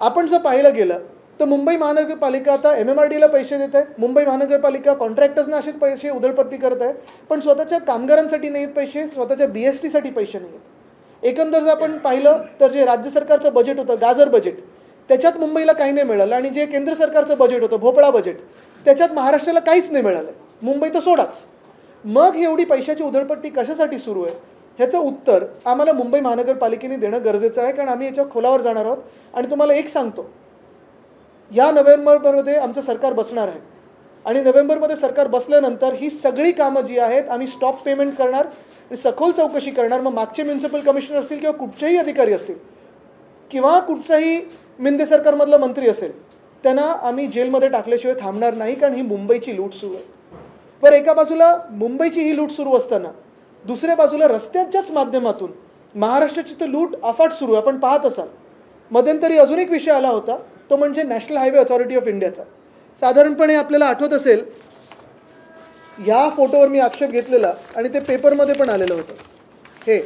आपण जर पाहिलं गेलं तर मुंबई महानगरपालिका आता एम एम आर डीला पैसे देत आहे मुंबई महानगरपालिका कॉन्ट्रॅक्टर्सना असेच पैसे उधळपट्टी करत आहे पण स्वतःच्या कामगारांसाठी नाही आहेत पैसे स्वतःच्या बी एस टीसाठी पैसे नाही आहेत एकंदर जर आपण पाहिलं तर जे राज्य सरकारचं बजेट होतं गाजर बजेट त्याच्यात मुंबईला काही नाही मिळालं. आणि जे केंद्र सरकारचं बजेट होतं भोपळा बजेट त्याच्यात महाराष्ट्राला काहीच नाही मिळालं. मुंबई तर सोडाच. मग ही एवढी पैशाची उधळपट्टी कशासाठी सुरू आहे? ह्याचं उत्तर आम्हाला मुंबई महानगरपालिकेने देणं गरजेचं आहे कारण आम्ही याच्या खोलावर जाणार आहोत. आणि तुम्हाला एक सांगतो. या नोव्हेंबरमध्ये आमचं सरकार बसणार आहे. आणि नोव्हेंबरमध्ये सरकार बसल्यानंतर ही सगळी कामं जी आहेत आम्ही स्टॉप पेमेंट करणार. आणि सखोल चौकशी करणार. मग मागचे म्युन्सिपल कमिशनर असतील किंवा कुठचेही अधिकारी असतील किंवा कुठचाही मिंदे सरकारमधला मंत्री असेल त्यांना आम्ही जेलमध्ये टाकल्याशिवाय थांबणार नाही कारण ही मुंबईची लूट सुरू आहे. पर एका बाजूला मुंबईची ही लूट सुरू असताना दुसऱ्या बाजूला रस्त्यांच्याच माध्यमातून महाराष्ट्राची तर लूट अफाट सुरू आहे. आपण पाहत असाल. मध्यंतरी अजून एक विषय आला होता. तो म्हणजे नॅशनल हायवे अथॉरिटी ऑफ इंडियाचा. साधारणपणे आपल्याला आठवत असेल या फोटोवर मी आक्षेप घेतलेला आणि ते पेपरमध्ये पण आलेलं होतं. हे.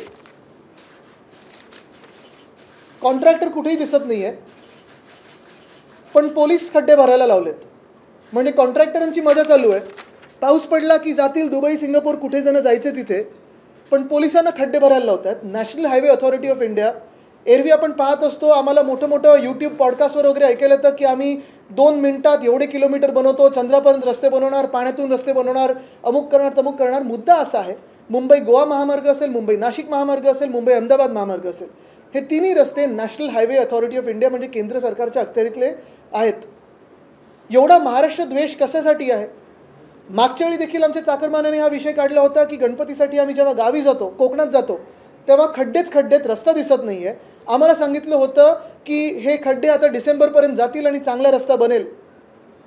कॉन्ट्रॅक्टर कुठेही दिसत नाही आहे पण पोलीस खड्डे भरायला लावलेत. म्हणजे कॉन्ट्रॅक्टरांची मजा चालू आहे. पाऊस पडला की जातील दुबई सिंगापूर कुठे जण जायचे तिथे पण पोलिसांना खड्डे भरायला लावतात. National highway authority of India एरवी आपण पाहत असतो आम्हाला मोठं मोठं यूट्यूब पॉडकास्टवर वगैरे ऐकायला येतं की आम्ही दोन मिनिटात एवढे किलोमीटर बनवतो चंद्रापर्यंत रस्ते बनवणार पाण्यातून रस्ते बनवणार अमुक करणार तमुक करणार. मुद्दा असा आहे मुंबई गोवा महामार्ग असेल मुंबई नाशिक महामार्ग असेल मुंबई अहमदाबाद महामार्ग असेल. हे तिन्ही रस्ते national highway authority of India म्हणजे केंद्र सरकारच्या अखत्यारीतले आहेत. एवढा महाराष्ट्र द्वेष कशासाठी आहे? मागच्या वेळी देखील आमच्या चाकरमानाने हा विषय काढला होता की गणपतीसाठी आम्ही जेव्हा गावी जातो कोकणात जातो तेव्हा खड्डेच खड्डेत रस्ता दिसत नाही आहे आम्हाला सांगितलं होतं की हे खड्डे आता डिसेंबरपर्यंत जातील आणि चांगला रस्ता बनेल.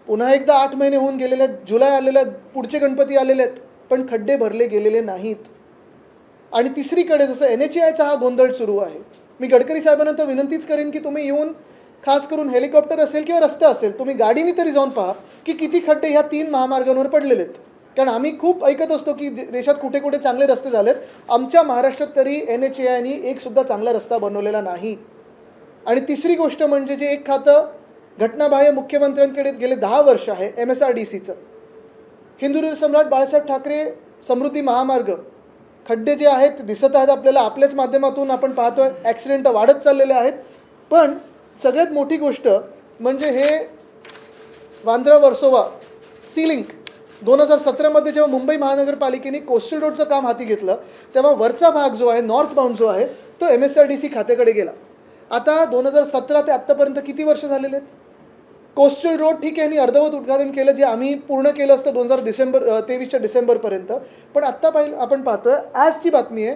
पुन्हा एकदा आठ महिने होऊन गेलेले आहेत जुलै आलेले आहेत पुढचे गणपती आलेले आहेत पण खड्डे भरले गेलेले नाहीत. आणि तिसरीकडे जसं एन एच आयचा हा गोंधळ सुरू आहे मी गडकरी साहेबांना तर विनंतीच करेन की तुम्ही येऊन खास करून हेलिकॉप्टर असेल किंवा रस्ता असेल तुम्ही गाडीने तरी जाऊन पहा की किती खड्डे ह्या तीन महामार्गांवर पडलेले आहेत. कारण आम्ही खूप ऐकत असतो की दे- देशात कुठे कुठे चांगले रस्ते झालेत. आमच्या महाराष्ट्रात तरी एन एच ए आयनी एकसुद्धा चांगला रस्ता बनवलेला नाही. आणि तिसरी गोष्ट म्हणजे जे एक खातं घटनाबाह्य मुख्यमंत्र्यांकडे गेले दहा वर्ष आहे एम एस आर डी सीचं. हिंदू सम्राट बाळासाहेब ठाकरे समृद्धी महामार्ग. खड्डे जे आहेत दिसत आहेत आपल्याला आपल्याच माध्यमातून आपण पाहतोय ॲक्सिडेंट वाढत चाललेले आहेत. पण सगळ्यात मोठी गोष्ट म्हणजे हे वांद्रा वर्सोवा सीलिंग दोन हजार सतरामध्ये जेव्हा मुंबई महानगरपालिकेने कोस्टल रोडचं काम हाती घेतलं तेव्हा वरचा भाग जो आहे नॉर्थ बाउंड जो आहे तो M S R D C खात्याकडे गेला. आता दोन हजार सतरा ते आत्तापर्यंत किती वर्ष झालेले आहेत? कोस्टल रोड ठीक आहे यांनी अर्धवट उद्घाटन केलं जे आम्ही पूर्ण केलं असतं दोन हजार डिसेंबर तेवीसच्या डिसेंबरपर्यंत. पण आत्ता पाहिलं आपण पाहतोय आजची बातमी आहे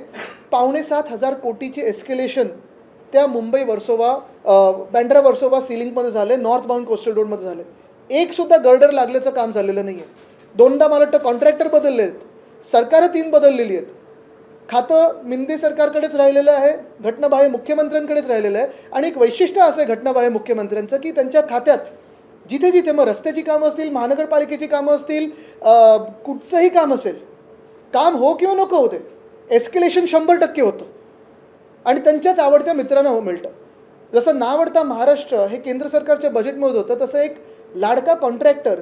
पावणे सात हजार कोटीची एस्केलेशन त्या मुंबई वर्सोवा बँड्रा वर्सोवा सिलिंगमध्ये झाले नॉर्थ बाउंड कोस्टल रोडमध्ये झाले. एक सुद्धा गर्डर लागल्याचं काम झालेलं नाही आहे दोनदा मला वाटतं कॉन्ट्रॅक्टर बदलले आहेत. सरकारं तीन बदललेली आहेत. खातं मिंदे सरकारकडेच राहिलेलं आहे घटनाबाह्य मुख्यमंत्र्यांकडेच राहिलेलं आहे. आणि एक वैशिष्ट्य असं आहे घटनाबाह्य मुख्यमंत्र्यांचं की त्यांच्या खात्यात जिथे जिथे मग रस्त्याची कामं असतील महानगरपालिकेची कामं असतील कुठचंही काम असेल काम हो किंवा नको होते एस्केलेशन शंभर टक्के होतं. आणि त्यांच्याच आवडत्या मित्रांना हो मिळतं. जसं नावडता महाराष्ट्र हे केंद्र सरकारच्या बजेटमध्ये होतं तसं एक लाडका कॉन्ट्रॅक्टर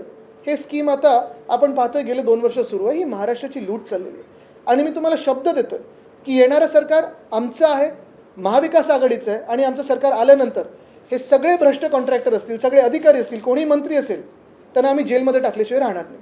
हे स्कीम आता आपण पाहतोय गेले दोन वर्ष सुरू आहे. ही महाराष्ट्राची लूट चाललेली आहे. आणि मी तुम्हाला शब्द देतोय की येणारं सरकार आमचं आहे महाविकास आघाडीचं आहे आणि आमचं सरकार आल्यानंतर हे सगळे भ्रष्ट कॉन्ट्रॅक्टर असतील सगळे अधिकारी असतील कोणी मंत्री असेल त्यांना आम्ही जेलमध्ये टाकल्याशिवाय राहणार नाही.